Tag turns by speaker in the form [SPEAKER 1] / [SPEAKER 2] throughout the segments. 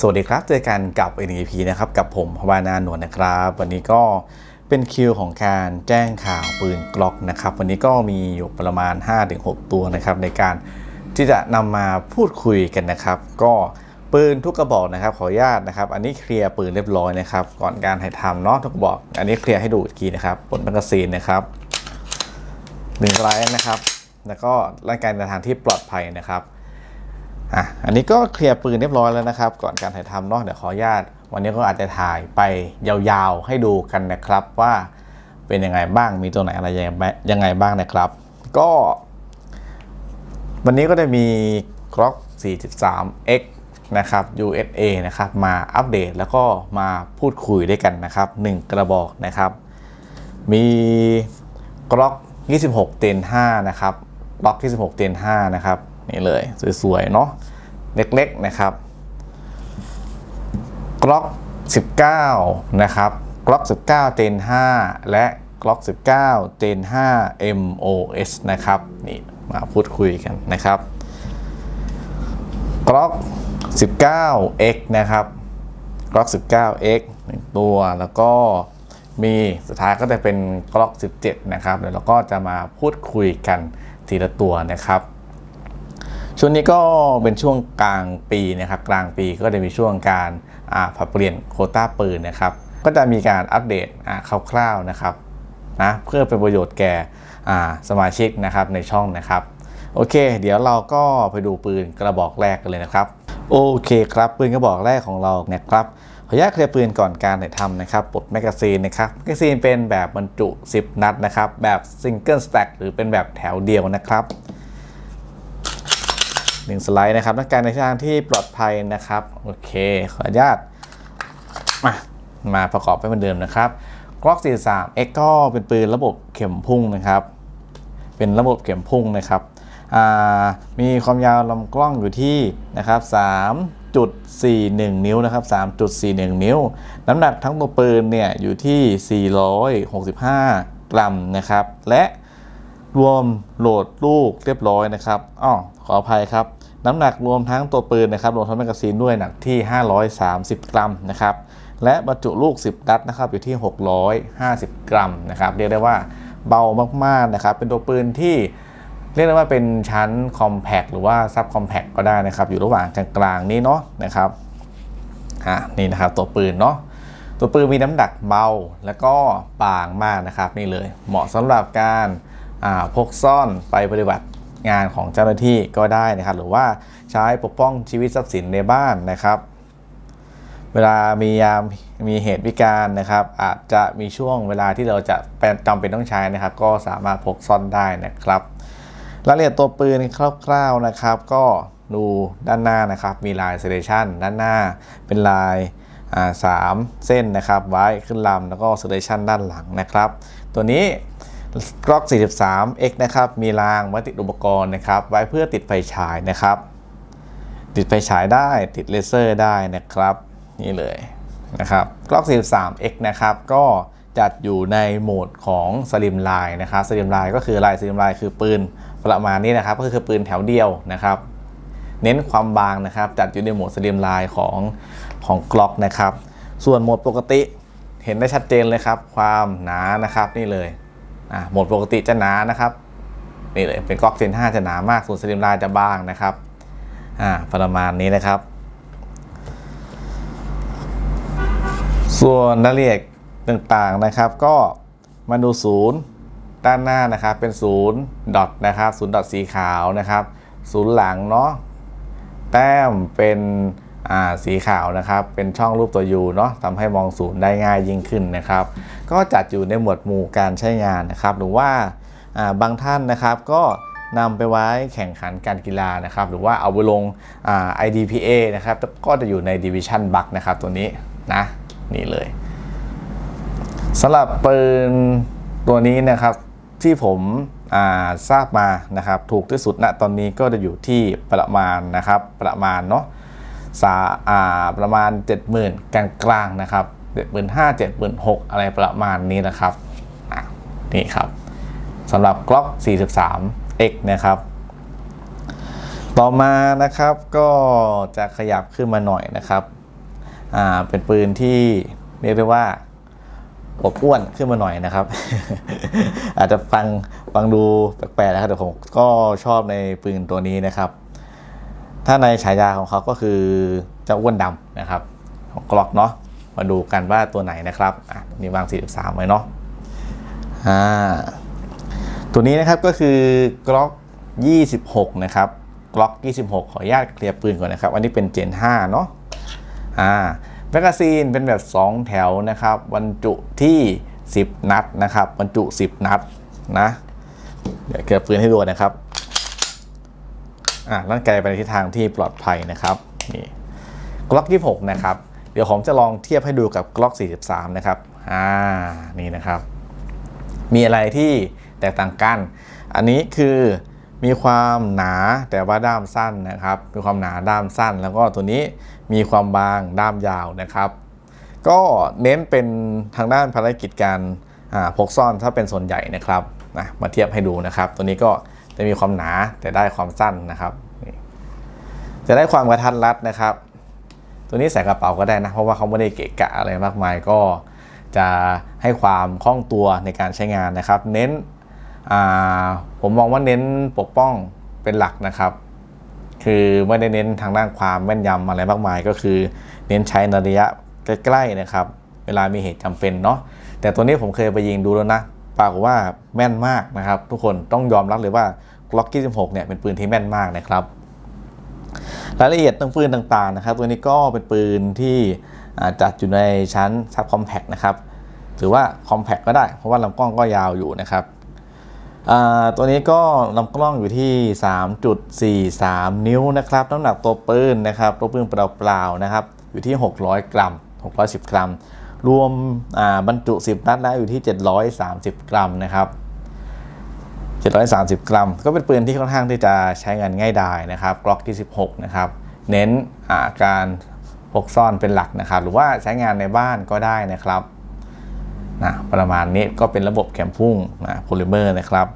[SPEAKER 1] สวัสดีครับ เจอกันกับ NEP นะครับ กับผมพวานานนท์นะครับ วันนี้ก็เป็นคิวของการแจ้งข่าวปืนกล็อกนะครับ วันนี้ก็มีอยู่ประมาณ 5-6 ตัวนะครับ ในการที่จะนำมาพูดคุยกันนะครับ ก็ปืนทุกกระบอกนะครับ ขออนุญาตนะครับ อันนี้เคลียร์ปืนเรียบร้อยนะครับ ก่อนการถ่ายทำเนาะทุกกระบอก อันนี้เคลียร์ให้ดูอีกทีนะครับบนแมกกาซีนนะครับหนึ่งไรนะครับ แล้วก็ร่างกายในทางที่ปลอดภัยนะครับ อะอันนี้ก็เคลียร์ปืนเรียบร้อยแล้วนะครับ ก่อนการถ่ายทำเนาะเดี๋ยวขออนุญาต วันนี้ก็อาจจะถ่ายไปยาวๆให้ดูกันนะครับว่าเป็นยังไงบ้างมีตัวไหนอะไรยังไงบ้างนะครับ ก็ วันนี้ก็ได้มี Glock 43X นะครับ USA นะครับมาอัปเดตแล้วก็มาพูดคุยด้วยกันนะครับ 1 กระบอกนะครับ มี Glock 26 Gen 5นะครับ Glock 26 Gen 5นะครับ นี่เลย สวยๆ เนาะเล็กๆนะครับ Glock 19 นะครับ Glock 19 Gen 5 และ Glock 19 Gen 5 MOS นะครับนี่มาพูดคุยกันนะครับ Glock 19X นะครับ Glock 19X หนึ่งตัวแล้วก็มีสุดท้ายก็จะเป็น Glock 17 นะครับเดี๋ยวเราก็จะมาพูดคุยกันทีละตัวนะครับ ช่วงนี้ก็เป็นช่วงกลางปีนะครับกลางปีก็จะมีช่วงการผัดเปลี่ยนโคต้าปืนนะครับก็จะมีการอัปเดตคร่าวๆนะครับนะเพื่อเป็นประโยชน์แก่สมาชิกนะครับในช่องนะครับ โอเค เดี๋ยวเราก็ไปดูปืนกระบอกแรกกันเลยนะครับ โอเคครับปืนกระบอกแรกของเรานะครับขออนุญาตเคลียร์ปืนก่อนการถ่ายทำนะครับปลดแมกกาซีนนะครับแมกกาซีนเป็นแบบบรรจุ 10 นัดนะครับแบบซิงเกิลสแต็กหรือเป็นแบบแถวเดียวนะครับ หนึ่งสไลด์นะครับต้องการในทางที่ปลอดภัยนะครับ โอเค ขออนุญาตมามาประกอบไปเหมือนเดิมนะครับ Glock 43 X ก็เป็นปืนระบบเข็มพุ่งนะครับ เป็นระบบเข็มพุ่งนะครับ มีความยาวลำกล้องอยู่ที่นะครับ3.41 นิ้วนะครับ 3.41 นิ้ว น้ำหนักทั้งตัวปืนเนี่ยอยู่ที่ 465 กรัมนะครับ และรวมโหลดลูกเรียบร้อยนะครับอ๋อขออภัยครับ น้ำหนักรวมทั้งตัวปืนนะครับรวมทั้งแมกกาซีนด้วยหนักที่ 530 กรัมนะครับและบรรจุลูก 10 นัดนะครับอยู่ที่ 650 กรัมนะครับเรียกได้ว่าเบามากๆนะครับเป็นตัวปืนที่เรียกได้ว่าเป็นชั้นคอมแพกหรือว่าซับคอมแพกก็ได้นะครับอยู่ระหว่างกลางๆนี้เนาะนะครับอ่านี่นะครับตัวปืนเนาะตัวปืนมีน้ำหนักเบาแล้วก็บางมากนะครับนี่เลย เหมาะสำหรับการพกซ่อนไปปฏิบัติ งานของเจ้าหน้าที่ก็ได้นะครับ หรือว่าใช้ปกป้องชีวิตทรัพย์สินในบ้านนะครับ เวลามียามมีเหตุวิการนะครับ อาจจะมีช่วงเวลาที่เราจะจำเป็นต้องใช้นะครับ ก็สามารถพกซ่อนได้นะครับรายละเอียดตัวปืนคร่าวๆนะครับ ก็ดูด้านหน้านะครับ มีลายเซเลชันด้านหน้าเป็นลายสามเส้นนะครับ ไว้ขึ้นลำแล้วก็เซเลชันด้านหลังนะครับ ตัวนี้ กล็อก 43X นะครับมีรางไว้ติดอุปกรณ์นะครับ ไว้เพื่อติดไฟฉายนะครับ ติดไฟฉายได้ติดเลเซอร์ได้นะครับ นี่เลยนะครับกล็อก 43X นะครับ ก็จัดอยู่ในโหมดของสลิมไลน์นะครับสลิมไลน์ก็คือลายสลิมไลน์คือปืนประมาณนี้นะครับ ก็คือปืนแถวเดียวนะครับ เน้นความบางนะครับ จัดอยู่ในโหมดสลิมไลน์ของของกล็อกนะครับ ส่วนโหมดปกติเห็นได้ชัดเจนเลยครับ ความหนานะครับนี่เลย อ่าโหมดปกติจะหนานะครับนี่เลยเป็นกล็อกเซน5จะหนามากส่วนสลิมไลน์จะบางนะครับอ่าประมาณนี้นะครับ ส่วนรายละเอียดต่างๆนะครับก็มาดูศูนย์ด้านหน้านะครับเป็นศูนย์ดอทนะครับศูนย์ดอทสีขาวนะครับ ศูนย์หลังเนาะแต้มเป็น สีขาวนะครับ เป็นช่องรูปตัวยูเนาะทำให้มองศูนย์ได้ง่ายยิ่งขึ้นนะครับ ก็จัดอยู่ในหมวดหมู่การใช้งานนะครับ หรือว่าบางท่านนะครับก็นำไปไว้แข่งขันการกีฬานะครับ หรือว่าเอาไปลง IDPA นะครับ ก็จะอยู่ใน Division b u g นะครับตัวนี้นะ นี่เลยสำหรับปืนตัวนี้นะครับที่ผมทราบมานะครับ ถูกที่สุดณตอนนี้ก็จะอยู่ที่ประมาณนะครับ ประมาณเนาะ สาประมาณ 70,000กลางกลางนะครับ75,000 76,000 อะไรประมาณนี้นะครับนี่ครับสำหรับกล็อก 43X นะครับ ต่อมานะครับก็จะขยับขึ้นมาหน่อยนะครับอ่าเป็นปืนที่เรียกได้ว่าอบอ้วนขึ้นมาหน่อยนะครับ อาจจะฟังฟังดูแปลกๆนะครับแต่ผมก็ชอบในปืนตัวนี้นะครับ ถ้าในฉายาของเขาก็คือเจ้าอ้วนดำนะครับของกล็อกเนาะมาดูกันว่าตัวไหนนะครับอะนี่วาง 43 ไว้เนาะอ่าตัวนี้นะครับก็คือกล็อก 26 นะครับกล็อก 26 ขออนุญาตเคลียร์ปืนก่อนนะครับ อันนี้เป็นเจน5เนาะอ่าแมกกาซีนเป็นแบบ 2 แถวนะครับบรรจุที่ 10 นัดนะครับบรรจุ 10 นัดนะ เดี๋ยวเคลียร์ปืนให้ดูนะครับ อะร่างกายไปในทิศทางที่ปลอดภัยนะครับนี่กล็อก26นะครับ เดี๋ยวผมจะลองเทียบให้ดูกับกล็อก43นะครับอ่านี่นะครับ มีอะไรที่แตกต่างกัน อันนี้คือมีความหนาแต่ว่าด้ามสั้นนะครับ มีความหนาด้ามสั้น แล้วก็ตัวนี้มีความบางด้ามยาวนะครับ ก็เน้นเป็นทางด้านภารกิจการพกซ่อนถ้าเป็นส่วนใหญ่นะครับนะมาเทียบให้ดูนะครับ ตัวนี้ก็ จะมีความหนาแต่ได้ความสั้นนะครับ จะได้ความกระทัดรัดนะครับ ตัวนี้ใส่กระเป๋าก็ได้นะ เพราะว่าเขาไม่ได้เกะกะอะไรมากมายก็จะให้ความคล่องตัวในการใช้งานนะครับ เน้นผมมองว่าเน้นปกป้องเป็นหลักนะครับ คือไม่ได้เน้นทางด้านความแม่นยำอะไรมากมาย ก็คือเน้นใช้ในระยะใกล้ๆนะครับ เวลามีเหตุจำเป็นเนาะแต่ตัวนี้ผมเคยไปยิงดูแล้วนะ ปรากฏว่าแม่นมากนะครับ ทุกคนต้องยอมรับเลยว่า Glock 26เนี่ยเป็นปืนที่แม่นมากนะครับรายละเอียดตรงปืนต่างๆนะครับ ตัวนี้ก็เป็นปืนที่จัดอยู่ในชั้นซับคอมแพ t นะครับหรือว่าคอมแพ t ก็ได้ เพราะว่าลำกล้องก็ยาวอยู่นะครับตัวนี้ก็ลำกล้องอยู่ที่ 3.43 นิ้วนะครับน้ำหนักตัวปืนนะครับตัวปืนเปล่าๆนะครับอยู่ที่ 600 กรัม 610 กรัม รวมบรรจุ 10 นัดแล้วอยู่ที่ 730 กรัมนะครับ 730 กรัม ก็เป็นปืนที่ค่อนข้างที่จะใช้งานง่ายดายนะครับกล็อกที่ 16 นะครับ เน้นาการพกซ่อนเป็นหลักนะครับ หรือว่าใช้งานในบ้านก็ได้นะครับนะประมาณนี้ก็เป็นระบบแคมพุ่งนะโพลิเมอร์นะครับ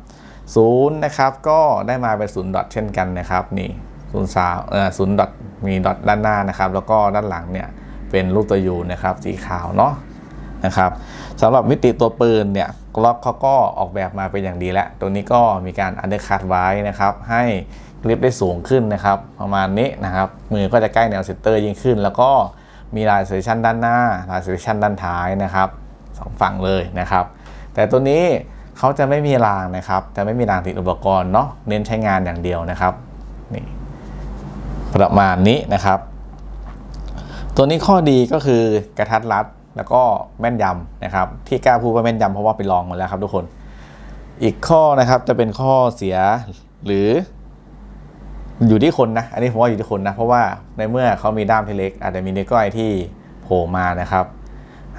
[SPEAKER 1] ศูนย์นะครับก็ได้มาเป็นศูนย์ดอทเช่นกันนะครับนี่ศูนย์สาวเอ่อศูนย์ดอทมีดอทด้านหน้านะครับ แล้วก็ด้านหลังเนี่ย เป็นรูปตัวยูนะครับสีขาวเนาะนะครับสำหรับมิติตัวปืนเนี่ยกล็อกเขาก็ออกแบบมาเป็นอย่างดีแล้ว ตัวนี้ก็มีการอันเดอร์คัตไว้นะครับให้กริปได้สูงขึ้นนะครับ ประมาณนี้นะครับ มือก็จะใกล้แนวเซนเตอร์ยิ่งขึ้น แล้วก็มีลายเซสชันด้านหน้า ลายเซสชันด้านท้ายนะครับสองฝั่งเลยนะครับ แต่ตัวนี้เขาจะไม่มีรางนะครับจะไม่มีรางติดอุปกรณ์เนาะเน้นใช้งานอย่างเดียวนะครับนี่ประมาณนี้นะครับ ตัวนี้ข้อดีก็คือกระทัดรัดแล้วก็แม่นยำนะครับ ที่กล้าพูดว่าแม่นยำเพราะว่าไปลองมาแล้วครับทุกคน อีกข้อนะครับจะเป็นข้อเสียหรือ อยู่ที่คนนะ อันนี้ผมว่าอยู่ที่คนนะ เพราะว่าในเมื่อเขามีด้ามที่เล็ก อาจจะมีนิ้วก้อยที่โผล่มานะครับ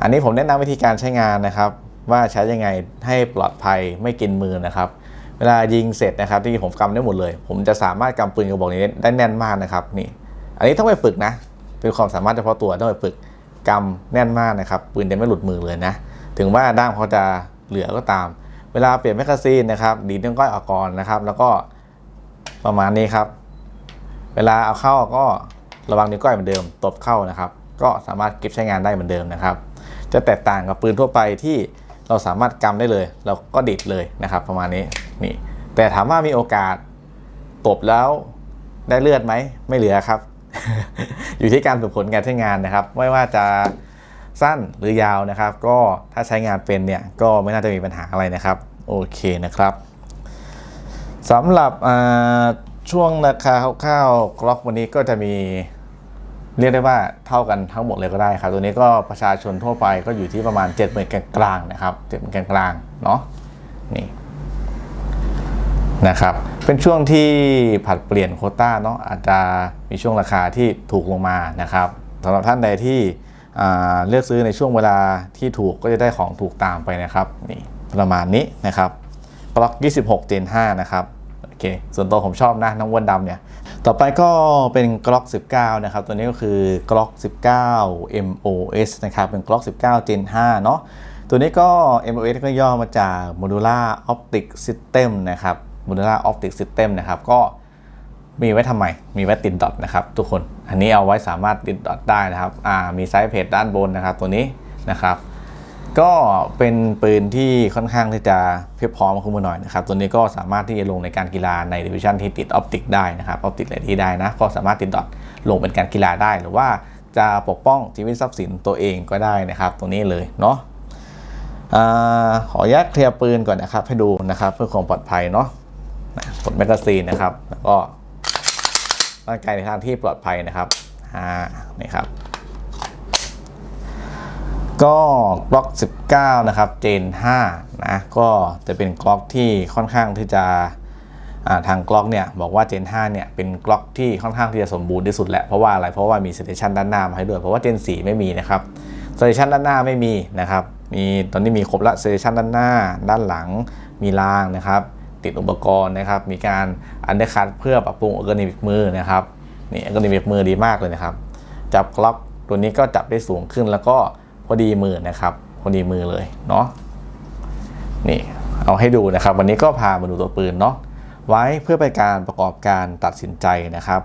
[SPEAKER 1] อันนี้ผมแนะนำวิธีการใช้งานนะครับ ว่าใช้ยังไงให้ปลอดภัยไม่กินมือนะครับ เวลายิงเสร็จนะครับที่ผมกำได้หมดเลย ผมจะสามารถกำปืนกระบอกนี้ได้แน่นมากนะครับนี่ อันนี้ต้องไปฝึกนะ เป็นความสามารถเฉพาะตัวต้องไปฝึกกำแน่นมากนะครับ ปืนจะไม่หลุดมือเลยนะ ถึงว่าด้ามเขาจะเหลือก็ตาม เวลาเปลี่ยนแมกกาซีนนะครับดีดนิ้วก้อยออกก่อนนะครับ แล้วก็ประมาณนี้ครับ เวลาเอาเข้าก็ระวังนิ้วก้อยเหมือนเดิมตบเข้านะครับ ก็สามารถเก็บใช้งานได้เหมือนเดิมนะครับ จะแตกต่างกับปืนทั่วไปที่เราสามารถกำได้เลย เราก็ดิดเลยนะครับ ประมาณนี้นี่แต่ถามว่ามีโอกาสตบแล้วได้เลือดไหมไม่เหลือครับ อยู่ที่การฝึกฝนการใช้งานนะครับ ไม่ว่าจะสั้นหรือยาวนะครับ ก็ถ้าใช้งานเป็นเนี่ยก็ไม่น่าจะมีปัญหาอะไรนะครับ โอเคนะครับสำหรับช่วงราคาคร่าวๆกล็อกวันนี้ก็จะมีเรียกได้ว่าเท่ากันทั้งหมดเลยก็ได้ครับ ตัวนี้ก็ประชาชนทั่วไปก็อยู่ที่ประมาณ7 0 0 0 0กลางๆนะครับ7 0 0 0 0กลางๆเนาะนี่นะครับ เป็นช่วงที่ผัดเปลี่ยนโคต้าเนาะอาจจะมีช่วงราคาที่ถูกลงมานะครับสำหรับท่านใดที่เลือกซื้อในช่วงเวลาที่ถูกก็จะได้ของถูกตามไปนะครับนี่ประมาณนี้นะครับกล็อก 26 Gen 5 นะครับโอเคส่วนตัวผมชอบนะน้องวนดำเนี่ย ต่อไปก็เป็นกล็อก 19 นะครับ ตัวนี้ก็คือกล็อก 19 MOS นะครับ เป็นกล็อก 19 Gen 5 เนาะตัวนี้ก็ MOS ก็ย่อมาจาก Modular Optic System นะครับ Modular Optic System นะครับ ก็มีไว้ทำไม มีไว้ติดดอทนะครับทุกคน อันนี้เอาไว้สามารถติดดอทได้นะครับ อ่า มีไซส์เพจด้านบนนะครับตัวนี้นะครับ ก็เป็นปืนที่ค่อนข้างที่จะเพียบพร้อมขึ้นมาหน่อยนะครับ ตัวนี้ก็สามารถที่จะลงในการกีฬาในดิวิชั่นที่ติดออปติกได้นะครับ ออปติกอะไรที่ได้นะ ก็สามารถติดดอทลงเป็นการกีฬาได้ หรือว่าจะปกป้องชีวิตทรัพย์สินตัวเองก็ได้นะครับ ตัวนี้เลยเนาะอขออนุญาตเคลียร์ปืนก่อนนะครับให้ดูนะครับ เพื่อความปลอดภัยเนาะ กดแมกกาซีนนะครับ แล้วก็ร่างกายในทางที่ปลอดภัยนะครับอ่านี่ครับ ก็กล็อก 19 นะครับ เจน 5 นะ ก็จะเป็นกล็อกที่ค่อนข้างที่จะทางกล็อกเนี่ยบอกว่าเจน5เนี่ยเป็นกล็อกที่ค่อนข้างที่จะสมบูรณ์ที่สุดแหละ เพราะว่าอะไร เพราะว่ามีสเตชันด้านหน้ามาให้ด้วย เพราะว่าเจน4ไม่มีนะครับสเตชันด้านหน้าไม่มีนะครับ มีตอนนี้มีครบละสเตชันด้านหน้า ด้านหลัง มีรางนะครับ ติดอุปกรณ์นะครับ มีการอันเดอร์คัตเพื่อปรับปรุงอัลกอริทึมมือนะครับนี่อัลกอริทึมมือดีมากเลยนะครับ จับกล็อกตัวนี้ก็จับได้สูงขึ้นแล้วก็พอดีมือนะครับพอดีมือเลยเนาะนี่เอาให้ดูนะครับ วันนี้ก็พามาดูตัวปืนเนาะไว้เพื่อไปนการประกอบการตัดสินใจนะครับ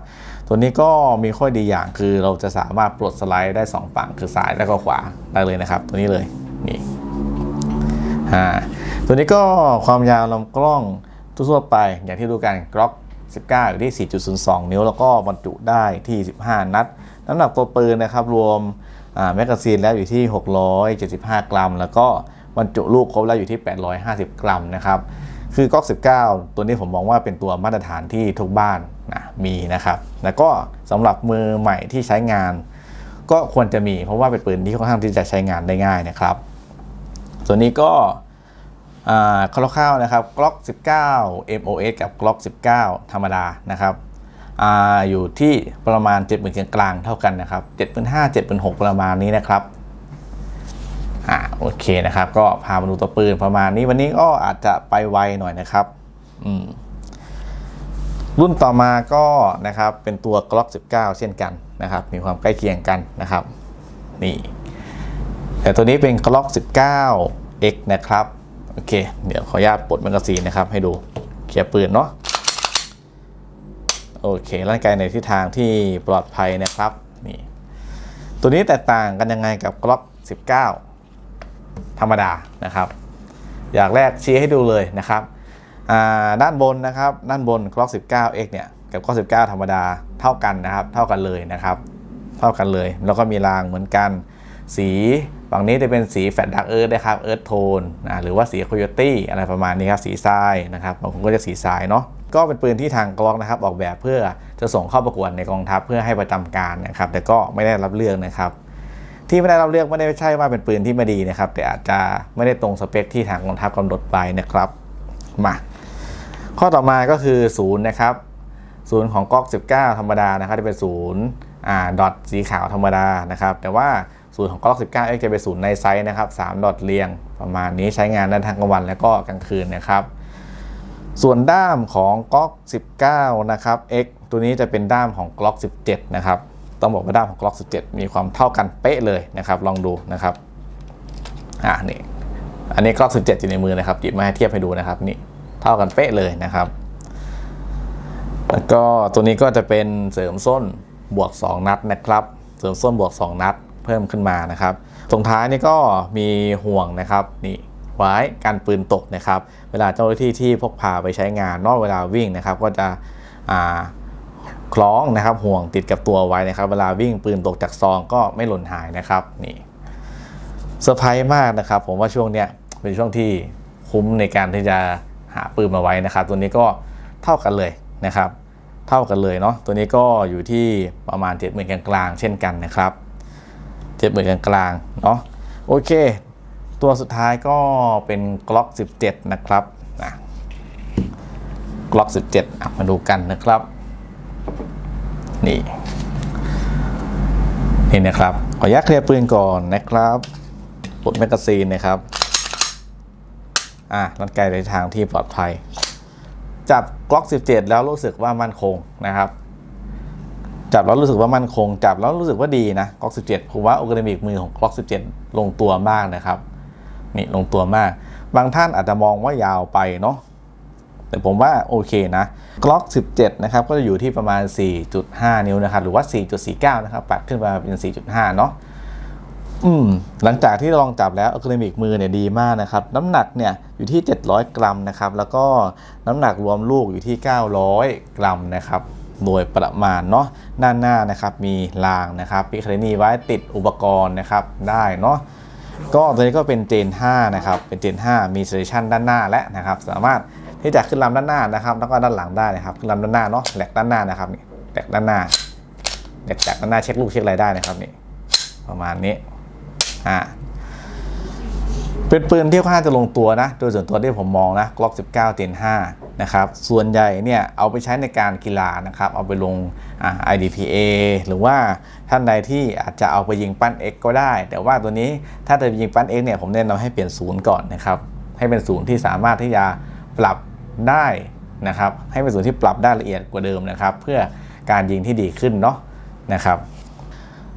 [SPEAKER 1] ตัวนี้ก็มีข้อดีอย่างคือเราจะสามารถปลดสไลด์ได้ 2 ฝั่งคือซ้ายและก็ขวาได้เลยนะครับ ตัวนี้เลยนี่ตัวนี้ก็ความยาวลำกล้อง ทั่วไป อย่างที่ดูกันกล็อก 19 อยู่ที่ 4.02 นิ้ว แล้วก็บรรจุได้ที่ 15 นัด น้ำหนักตัวปืนนะครับ รวมแมกกาซีนแล้วอยู่ที่ 675 กรัม แล้วก็บรรจุลูกครบแล้วอยู่ที่ 850 กรัมนะครับคือกล็อก19 ตัวนี้ผมมองว่าเป็นตัวมาตรฐานที่ทุกบ้านนะมีนะครับ แล้วก็สำหรับมือใหม่ที่ใช้งาน ก็ควรจะมีเพราะว่าเป็นปืนที่ค่อนข้างที่จะใช้งานได้ง่ายนะครับ ส่วนนี้ก็ คร่าวๆนะครับกล็อก19 MOS กับกล็อก19 ธรรมดานะครับออยู่ที่ประมาณ 70,000กลางเท่ากันนะครับ 7,500 76,000 ประมาณนี้นะครับอ่าโอเคนะครับ ก็พามาดูตัวปืนประมาณนี้วันนี้ก็อาจจะไปไวหน่อยนะครับอืมรุ่นต่อมาก็นะครับเป็นตัว Glock 19 เช่นกันนะครับ มีความใกล้เคียงกันนะครับ นี่ แต่ตัวนี้เป็น Glock 19 X นะครับ โอเค เดี๋ยวขออนุญาตปลดแมกกาซีนนะครับ ให้ดูเคลียร์ปืนเนาะโอเคร่างกายในทิศทางที่ปลอดภัยนะครับนี่ตัวนี้แตกต่างกันยังไงกับ Glock 19 ธรรมดานะครับ อย่างแรกชี้ให้ดูเลยนะครับอ่าด้านบนนะครับด้านบน Glock 19 X เนี่ยกับ Glock 19 ธรรมดาเท่ากันนะครับ เท่ากันเลยนะครับ เท่ากันเลย แล้วก็มีรางเหมือนกัน สีฝั่งนี้จะเป็นสีแฟดดักเอิร์ธนะครับเอิร์ธโทนนะหรือว่าสีโคโยตี้อะไรประมาณนี้ครับสีทรายนะครับบางคนก็จะสีทรายเนาะก็เป็นปืนที่ทางกล็อกนะครับออกแบบเพื่อจะส่งเข้าประกวดในกองทัพเพื่อให้ประจำการนะครับ แต่ก็ไม่ได้รับเลือกนะครับ ที่ไม่ได้รับเลือกไม่ได้ใช่ว่าเป็นปืนที่ไม่ดีนะครับ แต่อาจจะไม่ได้ตรงสเปคที่ทางกองทัพกำหนดไปนะครับมาข้อต่อมาก็คือศูนย์นะครับศูนย์ของก๊อก19 ธรรมดานะครับจะเป็นศูนย์อ่าดอทสีขาวธรรมดานะครับ แต่ว่า ศูนย์ของก๊อก19 X จะเป็นศูนย์ในไซส์นะครับ3ดอทเรียงประมาณนี้ใช้งานได้ทั้งกลางวันและก็กลางคืนนะครับ ส่วนด้ามของก๊อก19 นะครับ X ตัวนี้จะเป็นด้ามของก๊อก17 นะครับ ต้องบอกว่าด้ามของก๊อก17 มีความเท่ากันเป๊ะเลยนะครับ ลองดูนะครับอ่านี่อันนี้ก๊อก17 อยู่ในมือนะครับหยิบมาเทียบให้ดูนะครับนี่เท่ากันเป๊ะเลยนะครับ แล้วก็ตัวนี้ก็จะเป็นเสริมส้นบวก 2 นัดนะครับ เสริมส้นบวก 2 นัด พิ่มขึ้นมานะครับตรงท้ายนี่ก็มีห่วงนะครับนี่ไว้กันปืนตกนะครับ เวลาเจ้าหน้าที่ที่พกพาไปใช้งานนอกเวลาวิ่งนะครับ ก็จะอ่าคล้องนะครับห่วงติดกับตัวไว้นะครับ เวลาวิ่งปืนตกจากซองก็ไม่หล่นหายนะครับนี่เซอร์ไพรส์มากนะครับ ผมว่าช่วงเนี้ยเป็นช่วงที่คุ้มในการที่จะหาปืนมาไว้นะครับ ตัวนี้ก็เท่ากันเลยนะครับ เท่ากันเลยเนาะตัวนี้ก็อยู่ที่ประมาณ 7 0,000กลางๆเช่นกันนะครับ 7 0,000กลางๆเนาะโอเค ตัวสุดท้ายก็เป็น Glock 17 นะครับนะ Glock 17 มาดูกันนะครับ นี่นี่นะครับ ขออนุญาตเคลียร์ปืนก่อนนะครับปลดแมกกาซีนนะครับ อะรัดไกลในทางที่ปลอดภัย จับกล็อก 17 แล้วรู้สึกว่ามั่นคงนะครับ จับแล้วรู้สึกว่ามั่นคง จับแล้วรู้สึกว่าดีนะกล็อก17ผมว่าโอเกรมิกมือของกล็อก17ลงตัวมากนะครับนี่ลงตัวมาก บางท่านอาจจะมองว่ายาวไปเนาะแต่ผมว่าโอเคนะกล็อก17 นะครับ ก็จะอยู่ที่ประมาณ 4.5 นิ้วนะครับ หรือว่า 4.49 นะครับปัดขึ้นมาเป็น 4.5 เนาะอืมหลังจากที่ลองจับแล้วอะคริลิกมือเนี่ยดีมากนะครับ น้ำหนักเนี่ยอยู่ที่ 700 กรัมนะครับ แล้วก็น้ำหนักรวมลูกอยู่ที่ 900 กรัมนะครับ โดยประมาณเนาะด้านหน้านะครับมีรางนะครับพิคานีไว้ติดอุปกรณ์นะครับได้เนาะก็ตัวนี้ก็เป็นเจน 5 นะครับ เป็นเจน 5 มีเซสชันด้านหน้าและนะครับ สามารถที่จะขึ้นลำด้านหน้านะครับ แล้วก็ด้านหลังได้นะครับ ขึ้นลำด้านหน้าเนาะแหลกด้านหน้านะครับนี่แหลกด้านหน้าแหลกจากด้านหน้าเช็คลูกเช็คอะไรได้นะครับนี่ประมาณนี้อ่าเป็นปืนที่ค่อนข้างจะลงตัวนะ โดยส่วนตัวที่ผมมองนะ Glock 19 Gen 5 นะครับ ส่วนใหญ่เนี่ยเอาไปใช้ในการกีฬานะครับ เอาไปลงอ่า IDPA หรือว่าท่านใดที่อาจจะเอาไปยิงปั้น X ก็ได้ แต่ว่าตัวนี้ถ้าจะยิงปั้น X เนี่ยผมแนะนำให้เปลี่ยนศูนย์ก่อนนะครับ ให้เป็นศูนย์ที่สามารถที่จะปรับได้นะครับ ให้เป็นศูนย์ที่ปรับได้ละเอียดกว่าเดิมนะครับ เพื่อการยิงที่ดีขึ้นเนาะนะครับ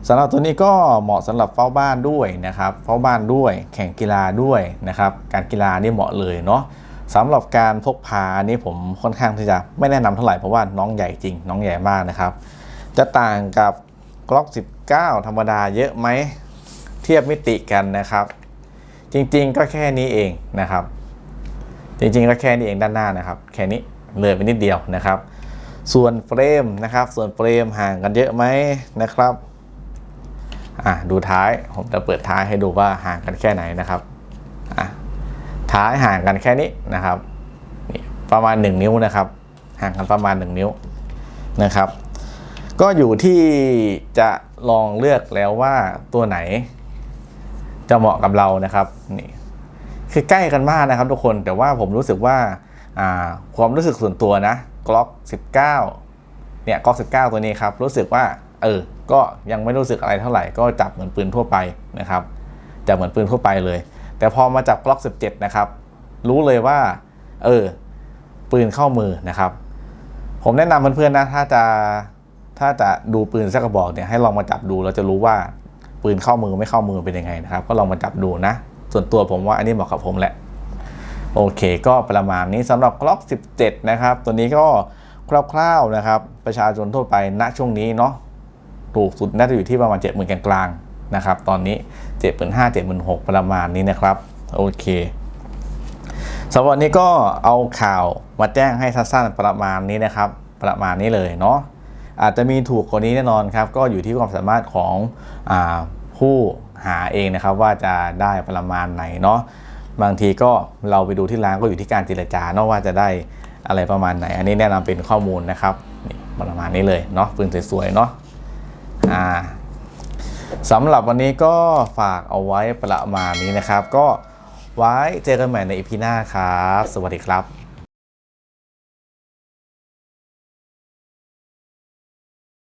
[SPEAKER 1] สำหรับตัวนี้ก็เหมาะสำหรับเฝ้าบ้านด้วยนะครับ เฝ้าบ้านด้วย แข่งกีฬาด้วยนะครับ การกีฬานี่เหมาะเลยเนาะ สำหรับการพกพานี่ผมค่อนข้างที่จะไม่แนะนำเท่าไหร่เพราะว่าน้องใหญ่จริง น้องใหญ่มากนะครับ จะต่างกับกล็อก 19 ธรรมดาเยอะไหมเทียบมิติกันนะครับ จริงๆก็แค่นี้เองนะครับ จริงๆก็แค่นี้เองด้านหน้านะครับ แค่นี้เลยไปนิดเดียวนะครับ ส่วนเฟรมนะครับ ส่วนเฟรมห่างกันเยอะไหมนะครับอะดูท้ายผมจะเปิดท้ายให้ดูว่าห่างกันแค่ไหนนะครับ ท้ายห่างกันแค่นี้นะครับประมาณ 1 นิ้วนะครับ ห่างกันประมาณ 1 นิ้วนะครับ ก็อยู่ที่จะลองเลือกแล้วว่าตัวไหน จะเหมาะกับเรานะครับนี่คือใกล้กันมากนะครับทุกคนแต่ว่าผมรู้สึกว่าความรู้สึกส่วนตัวนะ Glock 19เนี่ยก19 ตัวนี้ครับ รู้สึกว่าเออก็ยังไม่รู้สึกอะไรเท่าไหร่ก็จับเหมือนปืนทั่วไปนะครับจับเหมือนปืนทั่วไปเลย แต่พอมาจับกล็อก 17 นะครับ รู้เลยว่า เออ ปืนเข้ามือนะครับ ผมแนะนำเพื่อนๆนะถ้าจะถ้าจะดูปืนสักกระบอกเนี่ยให้ลองมาจับดูเราจะรู้ว่าปืนเข้ามือไม่เข้ามือเป็นยังไงนะครับ ก็ลองมาจับดูนะ ส่วนตัวผมว่าอันนี้เหมาะกับผมแหละ โอเคก็ประมาณนี้สำหรับ Glock 17 นะครับ ตัวนี้ก็คร่าวๆนะครับ ประชาชนทั่วไปณช่วงนี้เนาะถูกสุดน่าจะอยู่ที่ประมาณ 70,000กลางๆ นะครับ ตอนนี้ 75,000 7 6 0 0ประมาณนี้นะครับ โอเคสำหรับวันนี้ก็เอาข่าวมาแจ้งให้สั้นๆประมาณนี้นะครับ ประมาณนี้เลยเนาะอาจจะมีถูกกว่านี้แน่นอนครับ ก็อยู่ที่ความสามารถของอผู้หาเองนะครับว่าจะได้ประมาณไหนเนาะบางทีก็เราไปดูที่ร้านก็อยู่ที่การเจรจาเนาะว่าจะได้อะไรประมาณไหน อันนี้แนะนำเป็นข้อมูลนะครับประมาณนี้เลยเนาะปืนสวยๆเนาะอ่า สำหรับวันนี้ก็ฝากเอาไว้ประมาณนี้นะครับ ก็ไว้เจอกันใหม่ในอีพีหน้าครับ สวัสดีครับ